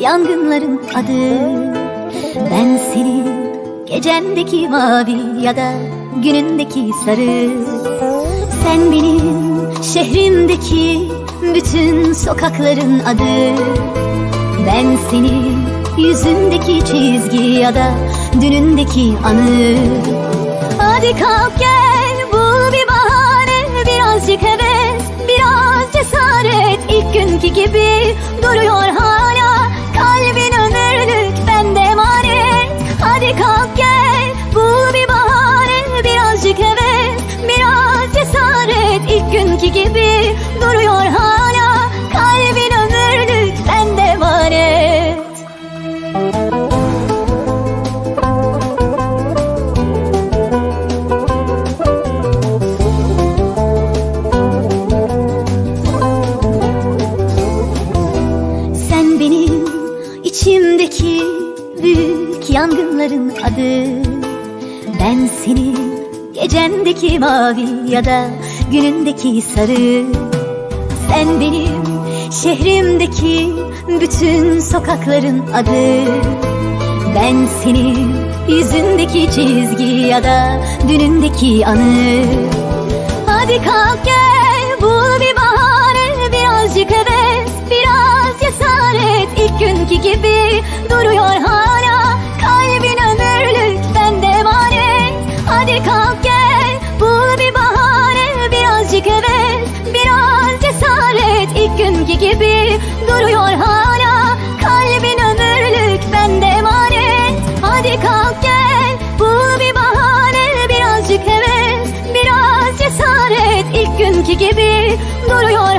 yangınların adı. Ben senin gecendeki mavi ya da günündeki sarı. Sen benim şehrimdeki bütün sokakların adı. Ben senin yüzündeki çizgi ya da dünündeki anı. Hadi kalk gel bul bir bahane Birazcık heves duruyor hala Kalbin ömürlük bende emanet. Hadi kalk gel bul bir bahane. Birazcık heves biraz cesaret. İlk günkü gibi duruyor hala içimdeki büyük yangınların adı. Ben senin gecendeki mavi ya da günündeki sarı. Sen benim şehrimdeki bütün sokakların adı. Ben senin yüzündeki çizgi ya da dünündeki anı. Hadi kalk gel bul bir bahane. Birazcık heves biraz cesaret. İlk duruyor hala. Kalbin ömürlük bende emanet Hadi kalk gel bul bir bahane. Birazcık evet biraz cesaret. İlk günkü gibi duruyor hala. Kalbin ömürlük bende emanet Hadi kalk gel bul bir bahane. Birazcık heves biraz cesaret. İlk günkü gibi duruyor